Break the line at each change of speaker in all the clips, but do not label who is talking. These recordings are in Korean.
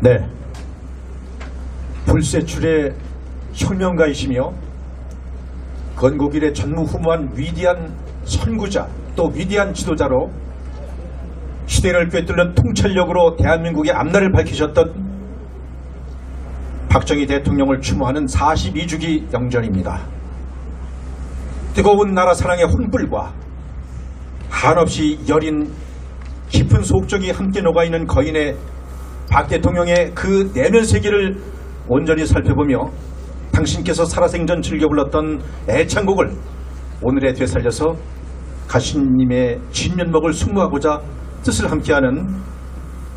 네. 불세출의 혁명가이시며 건국일의 전무후무한 위대한 선구자 또 위대한 지도자로 시대를 꿰뚫는 통찰력으로 대한민국의 앞날을 밝히셨던 박정희 대통령을 추모하는 42주기 영전입니다. 뜨거운 나라 사랑의 혼불과 한없이 여린 깊은 속정이 함께 녹아있는 거인의 박 대통령의 그 내면 세계를 온전히 살펴보며 당신께서 살아생전 즐겨 불렀던 애창곡을 오늘에 되살려서 가신님의 진면목을 숙무하고자 뜻을 함께하는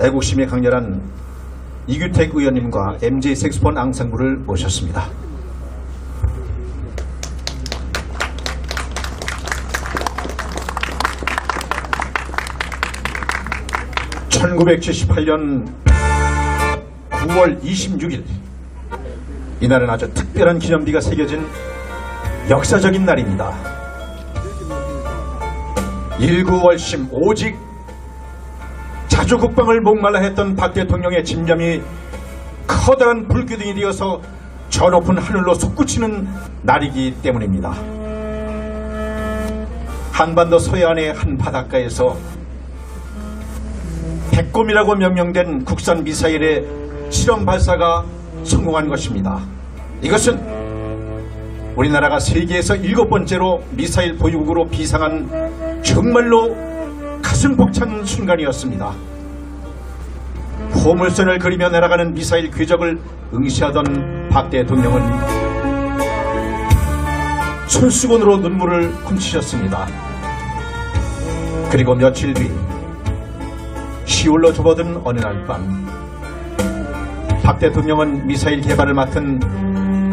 애국심에 강렬한 이규택 의원님과 MJ 색스폰 앙상블을 모셨습니다. (1978년 9월 26일) 이날은 아주 특별한 기념비가 새겨진 역사적인 날입니다. 일구월심 오직 자주 국방을 목말라 했던 박 대통령의 집념이 커다란 불기둥이 되어서 저 높은 하늘로 솟구치는 날이기 때문입니다. 한반도 서해안의 한 바닷가에서 백곰이라고 명명된 국산 미사일의 실험 발사가 성공한 것입니다. 이것은 우리나라가 세계에서 일곱 번째로 미사일 보유국으로 비상한 정말로 가슴 벅찬 순간이었습니다. 포물선을 그리며 날아가는 미사일 궤적을 응시하던 박 대통령은 손수건으로 눈물을 훔치셨습니다. 그리고 며칠 뒤 시울로 접어든 어느 날 밤 박 대통령은 미사일 개발을 맡은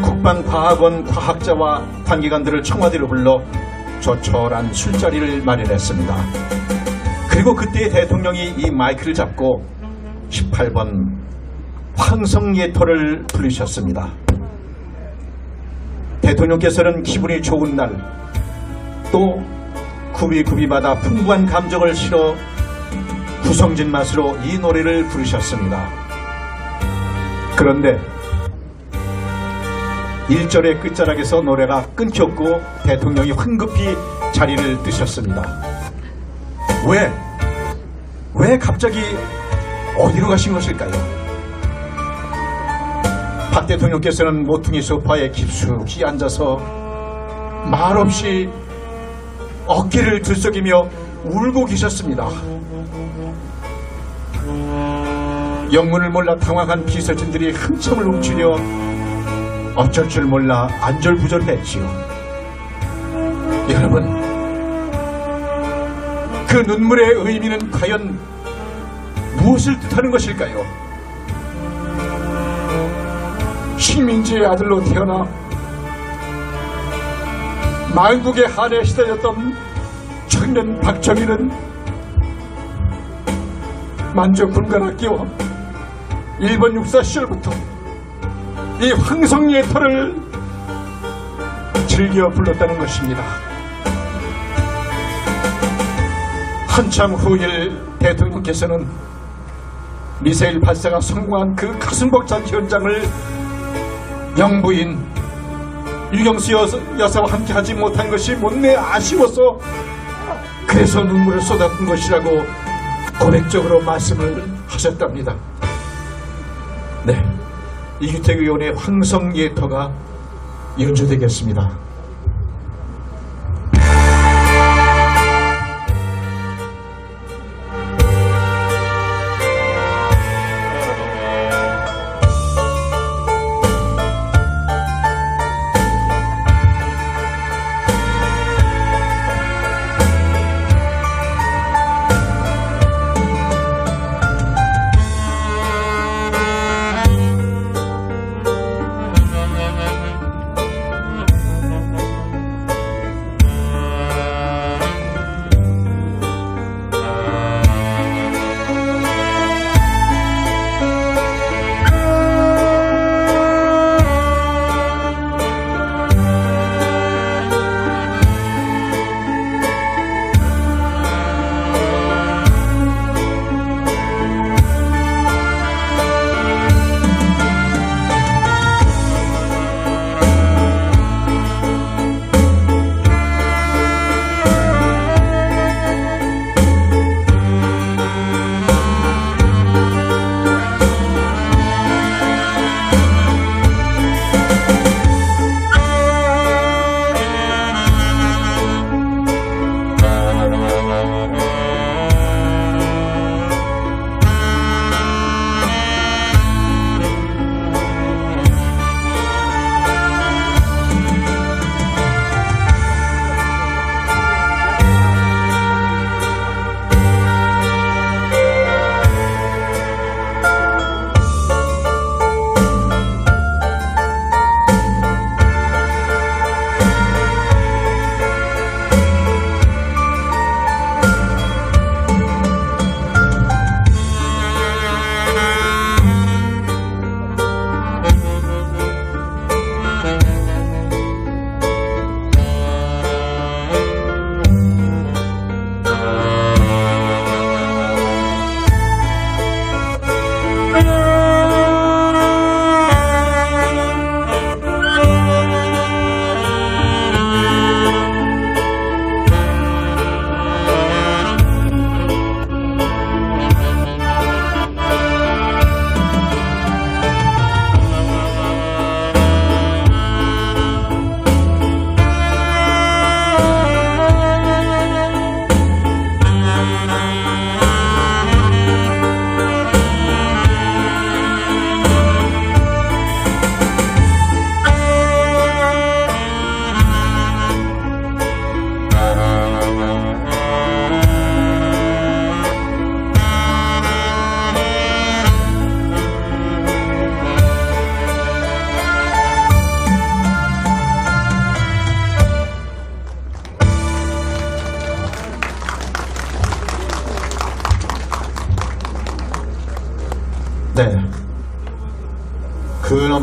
국방과학원 과학자와 관계관들을 청와대로 불러 조촐한 술자리를 마련했습니다. 그리고 그때 대통령이 이 마이크를 잡고 18번 황성예토를 부르셨습니다. 대통령께서는 기분이 좋은 날 또 구비구비마다 풍부한 감정을 실어 구성진 맛으로 이 노래를 부르셨습니다. 그런데 1절의 끝자락에서 노래가 끊겼고 대통령이 황급히 자리를 뜨셨습니다. 왜? 왜 갑자기 어디로 가신 것일까요? 박 대통령께서는 모퉁이 소파에 깊숙이 앉아서 말없이 어깨를 들썩이며 울고 계셨습니다. 영문을 몰라 당황한 비서진들이 한참을 훔치려 어쩔 줄 몰라 안절부절했지요. 여러분, 그 눈물의 의미는 과연 무엇을 뜻하는 것일까요? 식민지의 아들로 태어나 만국의 한에 시달렸던 청년 박정희는 만주 군관학기와 일본 육사 시절부터 이 황성리의 터를 즐겨 불렀다는 것입니다. 한참 후일 대통령께서는 미사일 발사가 성공한 그 가슴 벅찬 현장을 영부인 유경수 여사, 여사와 함께 하지 못한 것이 못내 아쉬워서 그래서 눈물을 쏟았던 것이라고 고백적으로 말씀을 하셨답니다. 네, 이규택 의원의 황성예터가 연주되겠습니다.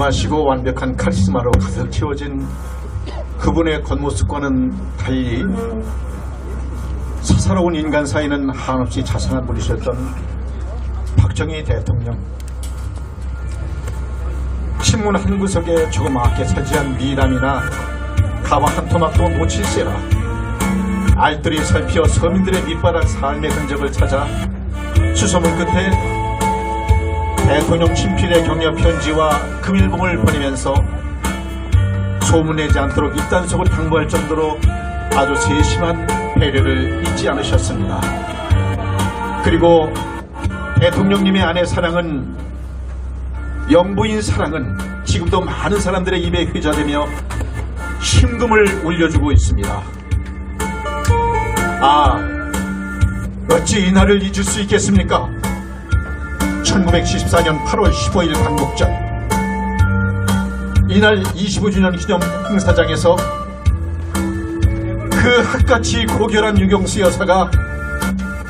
근엄하시고 완벽한 카리스마로 가득 채워진 그분의 겉모습과는 달리 사사로운 인간 사이는 한없이 자상한 분이셨던 박정희 대통령. 신문 한 구석에 조그맣게 차지한 미담이나 가방 한 토막도 놓칠세라. 알뜰히 살피어 서민들의 밑바닥 삶의 흔적을 찾아 수소문 끝에 대통령 친필의 격려 편지와 금일봉을 보내면서 소문내지 않도록 입단속을 당부할 정도로 아주 세심한 배려를 잊지 않으셨습니다. 그리고 대통령님의 아내 사랑은 영부인 사랑은 지금도 많은 사람들의 입에 회자되며 심금을 울려주고 있습니다. 아, 어찌 이 날을 잊을 수 있겠습니까? 1974년 8월 15일 광복절 이날 25주년 기념 행사장에서 그 학같이 고결한 유경수 여사가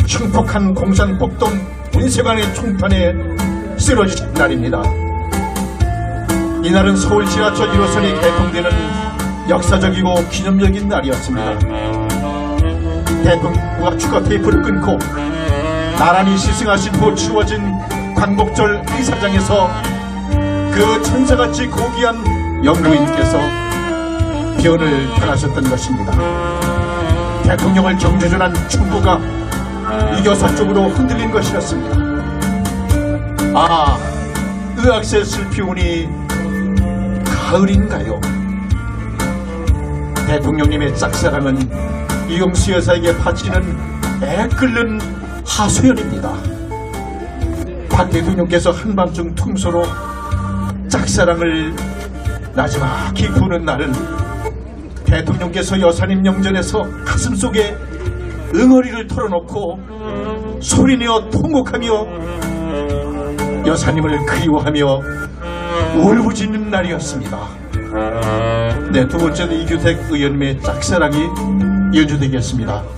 흉폭한 공산 폭동 문세관의 총판에 쓰러지신 날입니다. 이날은 서울 지하철 1호선이 개통되는 역사적이고 기념적인 날이었습니다. 대통령과 추가 테이프를 끊고 나란히 시승하신 후 치워진 광복절 행사장에서 그 천사같이 고귀한 영부인께서 변을 편하셨던 것입니다. 대통령을 경주전한 충고가 이교사 쪽으로 흔들린 것이었습니다. 아, 의학세 슬피우니 가을인가요? 대통령님의 짝사랑은 이용수 여사에게 바치는 애 끓는 하소연입니다. 박 대통령께서 한밤중 퉁소로 짝사랑을 나지막히 부는 날은 대통령께서 여사님 영전에서 가슴 속에 응어리를 털어놓고 소리내어 통곡하며 여사님을 그리워하며 울부짖는 날이었습니다. 네, 두 번째는 이규택 의원님의 짝사랑이 연주되겠습니다.